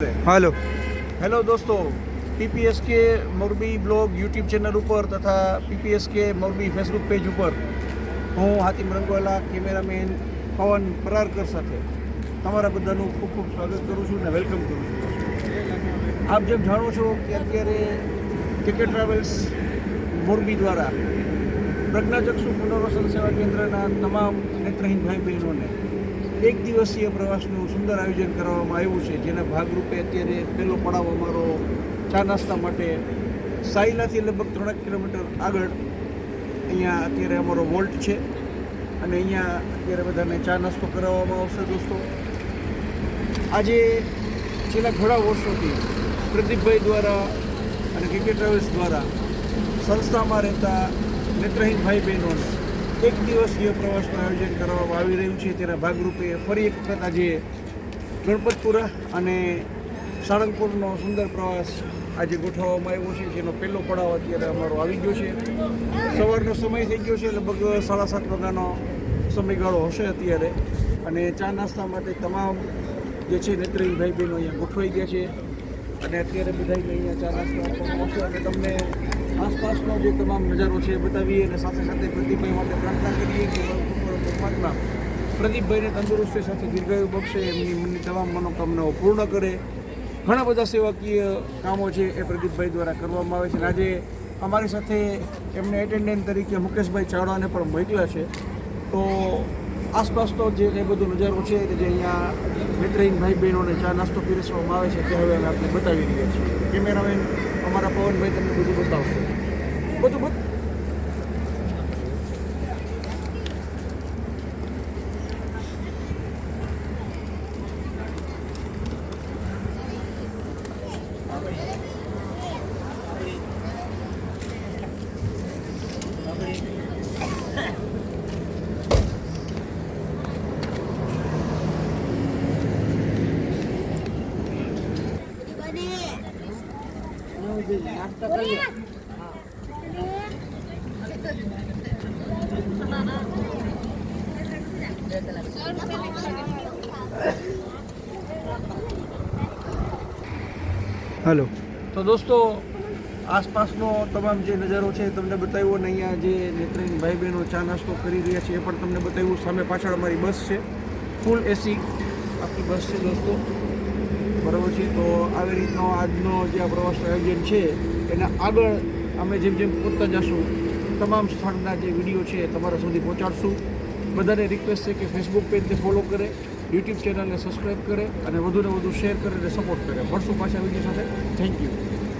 હાલો. Hello દોસ્તો, P P S K Morbi blog YouTube channel ઉપર તથા પીપીએસકે મોરબી ફેસબુક પેજ ઉપર હું હાતિમ રંગવાલા, કેમેરામેન પવન પરારકર સાથે તમારા બધાનું ખૂબ ખૂબ સ્વાગત કરું છું અને વેલકમ કરું છું. આપ જેમ જાણો છો કે અત્યારે ટિકેટ ટ્રાવેલ્સ મોરબી દ્વારા પ્રજ્ઞાચક્ષુ પુનર્વસન સેવા કેન્દ્રના તમામ નેત્રહીન ભાઈ બહેનોને એક દિવસીય પ્રવાસનું સુંદર આયોજન કરવામાં આવ્યું છે, જેના ભાગરૂપે અત્યારે પહેલો પડાવ અમારો ચા નાસ્તા માટે સાયલાથી લગભગ ત્રણેક કિલોમીટર આગળ અહીંયા અત્યારે અમારો વોલ્ટ છે. અને અહીંયા અત્યારે બધાને ચા નાસ્તો કરાવવામાં આવશે દોસ્તો. આજે છેલ્લા ઘણા વર્ષોથી પ્રદીપભાઈ દ્વારા અને ક્રિકેટ ટ્રાવેલ્સ દ્વારા સંસ્થામાં રહેતા નેત્રહીન ભાઈ બહેનોને એક દિવસીય પ્રવાસનું આયોજન કરવામાં આવી રહ્યું છે. તેના ભાગરૂપે ફરી એક વખત આજે ગણપતપુરા અને સાળંગપુરનો સુંદર પ્રવાસ આજે ગોઠવવામાં આવ્યો છે. જેનો પહેલો પડાવ અત્યારે અમારો આવી ગયો છે. સવારનો સમય થઈ ગયો છે. લગભગ સાડા સાત વાગ્યાનો સમયગાળો હશે અત્યારે. અને ચા નાસ્તા માટે તમામ જે છે નેત્રહીન ભાઈ બહેનો અહીંયા ગોઠવાઈ ગયા છે. અને અત્યારે બધાને અહીંયા ચા નાસ્તા આપવામાં આવશે. અને તમને આસપાસનો જે તમામ નજારો છે એ બતાવીએ અને સાથે સાથે પ્રદીપભાઈ માટે પ્રાર્થના કરીએ કે પરમાત્મા પ્રદીપભાઈને તંદુરસ્તી સાથે દીર્ઘાયુ બક્ષે એમની મનની તમામ મનોકામનાઓ પૂર્ણ કરે. ઘણા બધા સેવાકીય કામો છે એ પ્રદીપભાઈ દ્વારા કરવામાં આવે છે. અને આજે અમારી સાથે એમને એટેન્ડન્ટ તરીકે મુકેશભાઈ ચાવડાને પણ મોકલ્યા છે. તો આસપાસનો જે કંઈ બધો નજારો છે કે જે અહીંયા મિત્રહીન ભાઈ બહેનોને ચા નાસ્તો પીરસવામાં આવે છે, તે હવે અમે આપણે બતાવી રહ્યા છીએ. કેમેરામેન અમારા પવનભાઈ તમને બધું બતાવશે. બધું બધું હાલો. તો દોસ્તો, આસપાસનો તમામ જે નજારો છે તમને બતાવ્યો અને અહીંયા જે નેત્રહીન ભાઈ બહેનો ચા નાસ્તો કરી રહ્યા છે એ પણ તમને બતાવ્યું. સામે પાછળ અમારી બસ છે. ફૂલ એસી આખી બસ છે દોસ્તો. બરાબર છે? તો આવી રીતનો આજનો જે આ પ્રવાસનું આયોજન છે, એના આગળ અમે જેમ જેમ પૂરતા જશું તમામ સ્થળના જે વીડિયો છે એ તમારા સુધી પહોંચાડશું. બધાને રિક્વેસ્ટ છે કે ફેસબુક પેજને ફોલો કરે યુટ્યુબ ચેનલને સબસ્ક્રાઈબ કરે અને વધુને વધુ શેર કરે અને સપોર્ટ કરે. મળશું પાછા વીડિયો સાથે. Thank you